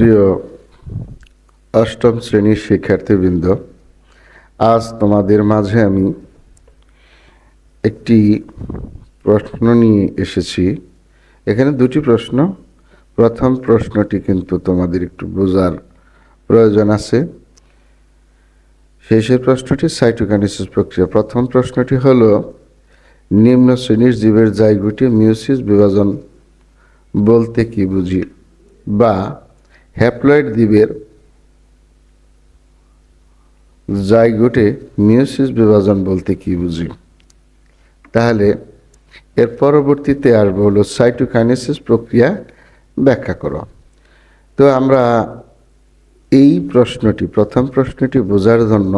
প্রিয় অষ্টম শ্রেণির শিক্ষার্থীবৃন্দ, আজ তোমাদের মাঝে আমি একটি প্রশ্ন নিয়ে এসেছি। এখানে দুটি প্রশ্ন। প্রথম প্রশ্নটি কিন্তু তোমাদের একটু বোঝার প্রয়োজন আছে। শেষের প্রশ্নটি সাইটোকাইনেসিস প্রক্রিয়া। প্রথম প্রশ্নটি হলো, নিম্ন শ্রেণির জীবের জায়গুটি মিউসিস বিভাজন বলতে কি বুঝি? বা হ্যাপ্লয়েড দ্বীপের জায়গোটে মিউসিস বিভাজন বলতে কি বুঝি? তাহলে এর পরবর্তীতে আসব হলো সাইটোকাইনেসিস প্রক্রিয়া ব্যাখ্যা করো। তো আমরা এই প্রশ্নটি, প্রথম প্রশ্নটি বোঝার জন্য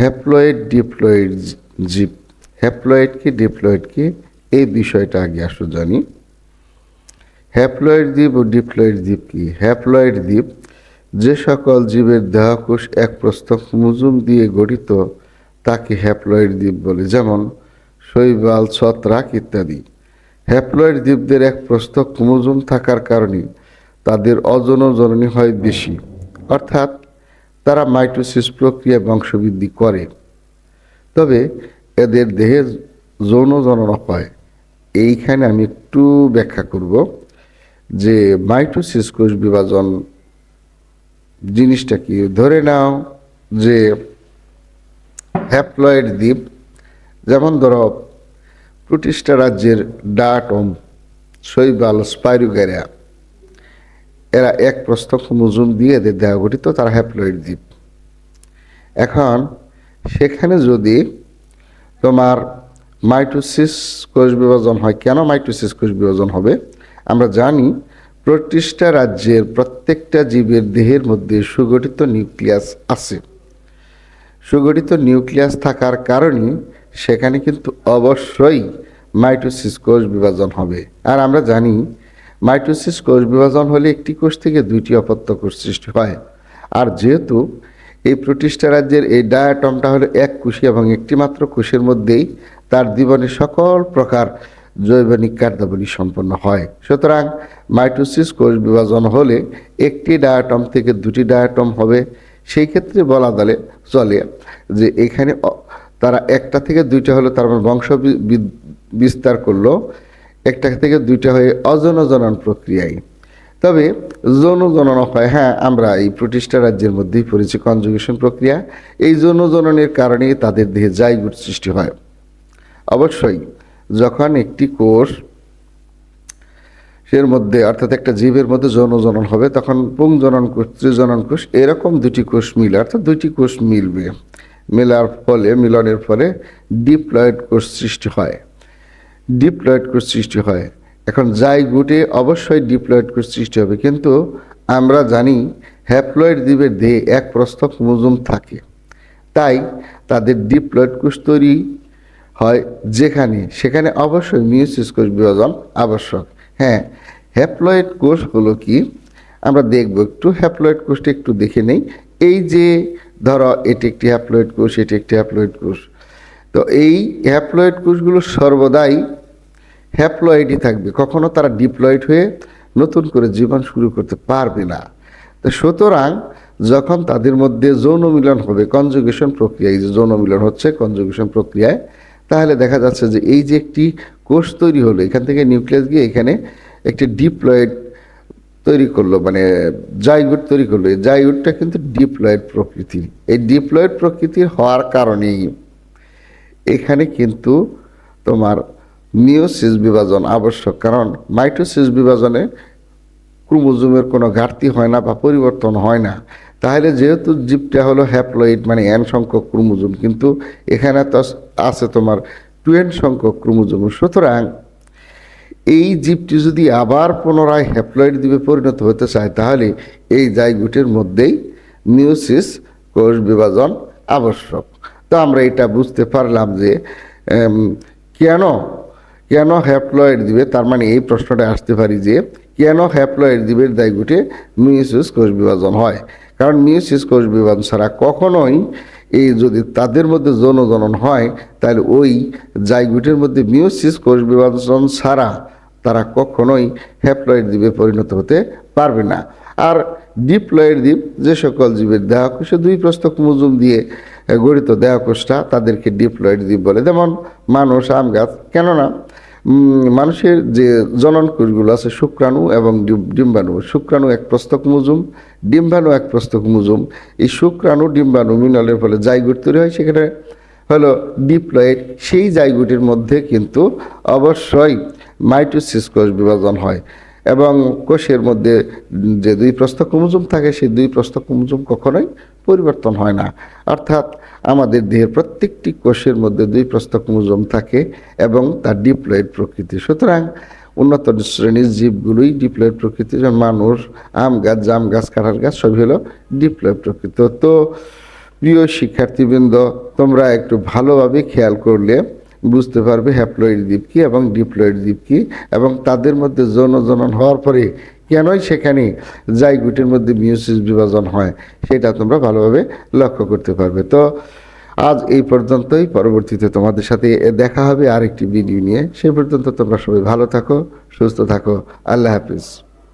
হ্যাপ্লয়েড ডিপ্লয়েড জীব হ্যাপ্লয়েড কি, ডিপ্লয়েড কি, এই বিষয়টা আগে আসো জানি। হ্যাপ্লয়েড দ্বীপ ও ডিপ্লয়েড দ্বীপ কি? হ্যাপ্লয়েড দ্বীপ, যে সকল জীবের দেহকোষ এক প্রস্থ ক্রোমোজোম দিয়ে গঠিত, তাকে হ্যাপ্লয়েড দ্বীপ বলে। যেমন শৈবাল, ছত্রাক ইত্যাদি। হ্যাপ্লয়েড দ্বীপদের এক প্রস্থ ক্রোমোজোম থাকার কারণে তাদের অজন জননী হয় বেশি। অর্থাৎ তারা মাইটোসিস প্রক্রিয়া বংশবৃদ্ধি করে। তবে এদের দেহে যৌন জনন হয়। এইখানে আমি একটু ব্যাখ্যা করব। যে মাইটোসিস কোষ বিভাজন জিনিসটা কি? ধরে নাও যে হ্যাপ্লয়েড দ্বীপ, যেমন ধরো প্রতিষ্ঠা রাজ্যের ডাটম শৈবাল স্পাইরুগেরা এরা এক প্রস্থ ক্রোমোজোম দিয়ে এদের দেহ গঠিত, তারা হ্যাপ্লয়েড দ্বীপ। এখন সেখানে যদি তোমার মাইটোসিস কোষ বিভাজন হয়, কেন মাইটোসিস কোষ বিভাজন হবে? আমরা জানি প্রতিষ্ঠা রাজ্যের প্রত্যেকটা জীবের দেহের মধ্যে সুগঠিত নিউক্লিয়াস আছে। সুগঠিত নিউক্লিয়াস থাকার কারণে সেখানে কিন্তু অবশ্যই মাইটোসিস কোষ বিভাজন হবে। আর আমরা জানি মাইটোসিস কোষ বিভাজন হলে একটি কোষ থেকে দুইটি অপত্য কোষ সৃষ্টি হয়। আর যেহেতু এই প্রতিষ্ঠা রাজ্যের এই ডায়াটমটা হলো এক কোষী এবং একটি মাত্র কোষের মধ্যেই তার জীবনে সকল প্রকার জৈবনিক কার্যাবলী সম্পন্ন হয়। সুতরাং মাইটোসিস কোষ বিভাজন হলে একটি ডায়াটম থেকে দুটি ডায়াটম হবে। সেই ক্ষেত্রে বলা দলে চলে যে এখানে তারা একটা থেকে দুইটা হলো তার মানে বংশ বিস্তার করল। একটা থেকে দুইটা হয়ে অজনজনন প্রক্রিয়ায়। তবে যৌন জনন হয়। হ্যাঁ আমরা এই প্রতিষ্ঠা রাজ্যের মধ্যেই পড়েছি কনজুগেশন প্রক্রিয়া। এই যৌন জননের কারণেই তাদের দেহে জাইগুট সৃষ্টি হয়। অবশ্যই যখন একটি কোষ এর মধ্যে, অর্থাৎ একটা জীবের মধ্যে যৌন জনন হবে, তখন পুংজনন কোষ, ত্রিজনন কোষ, এরকম দুটি কোষ মিলে, অর্থাৎ দুইটি কোষ মিলবে। মেলার ফলে, মিলনের ফলে ডিপ্লয়েড কোষ সৃষ্টি হয়। ডিপ্লয়েড কোষ সৃষ্টি হয়। এখন জাইগুটে অবশ্যই ডিপ্লয়েড কোষ সৃষ্টি হবে। কিন্তু আমরা জানি হ্যাপ্লয়েড দ্বীপের দেহে এক প্রস্থ ক্রোমোজোম থাকে। তাই তাদের ডিপ্লয়েড কোষ তৈরি হয় যেখানে, সেখানে অবশ্যই মিউসিস কোষ বিভাজন আবশ্যক। হ্যাঁ হ্যাপ্লয়েড কোষ হলো কি? আমরা দেখব একটু হ্যাপ্লয়েড কোষটা একটু দেখে নেই। এই যে, ধরো, এটি একটি হ্যাপ্লয়েড কোষ, এটি একটি হ্যাপ্লয়েড কোষ। তো এই হ্যাপ্লয়েড কোষগুলো সর্বদাই হ্যাপ্লয়েডই থাকবে। কখনো তারা ডিপ্লয়েড হয়ে নতুন করে জীবন শুরু করতে পারবে না। তো সুতরাং, যখন তাদের মধ্যে যৌন মিলন হবে কনজুগেশন প্রক্রিয়া, এই যে যৌন মিলন হচ্ছে কনজুগেশন প্রক্রিয়ায় তাহলে দেখা যাচ্ছে যে এই যে একটি কোষ তৈরি হলো, এখান থেকে নিউক্লিয়াস গিয়ে এখানে একটি ডিপ্লয়েড তৈরি করল মানে জাইগুট তৈরি করল। এই জাইগুটটা কিন্তু ডিপ্লয়েড প্রকৃতির। এই ডিপ্লয়েড প্রকৃতির হওয়ার কারণেই এখানে কিন্তু তোমার মিওসিস বিভাজন আবশ্যক, কারণ মাইটোসিস বিভাজনে ক্রোমোজোমের কোনো ঘাটতি হয় না বা পরিবর্তন হয় না। তাহলে যেহেতু জীবটা হলো হ্যাপ্লয়েড মানে এন সংখ্যক ক্রোমোজোম, কিন্তু এখানে তো আছে তোমার টুয়েন সংখ্যক ক্রোমোজোম। সুতরাং এই জীবটি যদি আবার পুনরায় হ্যাপ্লয়েড দ্বীপে পরিণত হতে চায়, তাহলে এই জাইগুটের মধ্যেই মিউসিস কোষ বিভাজন আবশ্যক। তো আমরা এটা বুঝতে পারলাম যে কেন কেন হ্যাপ্লয়েড দিবে তার মানে এই প্রশ্নটা আসতে পারি যে, কেন হ্যাপ্লয়েড দ্বীপের দায়গুটে মিউসিস কোষ বিভাজন হয়? কারণ মিউসিস কোষ বিভাজন ছাড়া কখনোই এই যদি তাদের মধ্যে যৌন জনন হয়, তাহলে ওই জাইগুটের মধ্যে মিউসিস কোষ বিভাজন ছাড়া তারা কখনোই হ্যাপ্লয়েড দ্বীপে পরিণত হতে পারবে না। আর ডিপ্লয়েড দ্বীপ যে সকল জীবের দেহকোষে দুই প্রস্থ ক্রোমোজোম দিয়ে গঠিত দেহকোষটা তাদেরকে ডিপ্লয়েড দ্বীপ বলে। যেমন মানুষ, আম গাছ, কেননা মানুষের যে জনন কোষগুলো আছে, শুক্রাণু এবং ডিম- ডিম্বাণু, শুক্রাণু এক প্রস্তক মুজুম, ডিম্বাণু এক প্রস্তক মুজুম। এই শুক্রাণু, ডিম্বাণু মিনালের ফলে জাইগোট তৈরি হয়, সেখানে হলো ডিপ্লয়েড সেই জাইগোটের মধ্যে কিন্তু অবশ্যই মাইটোসিস কোষ বিভাজন হয় এবং কোষের মধ্যে যে দুই প্রস্তক ক্রোমোজোম থাকে, সেই দুই প্রস্থ ক্রোমোজোম কখনোই পরিবর্তন হয় না। অর্থাৎ আমাদের দেহের প্রত্যেকটি কোষের মধ্যে দুই প্রস্থ ক্রোমোজোম থাকে এবং তার ডিপ্লয়েড প্রকৃতি। সুতরাং উন্নত শ্রেণির জীবগুলোই ডিপ্লয়েড প্রকৃতি। যেমন মানুষ, আম গাছ, জাম গাছ, কাঁঠাল গাছ, সবই হলো ডিপ্লয়েড প্রকৃতি। তো প্রিয় শিক্ষার্থীবৃন্দ, তোমরা একটু ভালোভাবে খেয়াল করলে বুঝতে পারবে হ্যাপ্লয়েড দ্বীপ কী এবং ডিপ্লয়েড দ্বীপ কী এবং তাদের মধ্যে যৌন জনন হওয়ার পরে কেনই সেখানে জাইগুটের মধ্যে মিউসিস বিভাজন হয়, সেটা তোমরা ভালোভাবে লক্ষ্য করতে পারবে। তো আজ এই পর্যন্তই, পরবর্তীতে তোমাদের সাথে দেখা হবে আরেকটি ভিডিও নিয়ে। সে পর্যন্ত তোমরা সবাই ভালো থাকো, সুস্থ থাকো। আল্লাহ হাফিজ।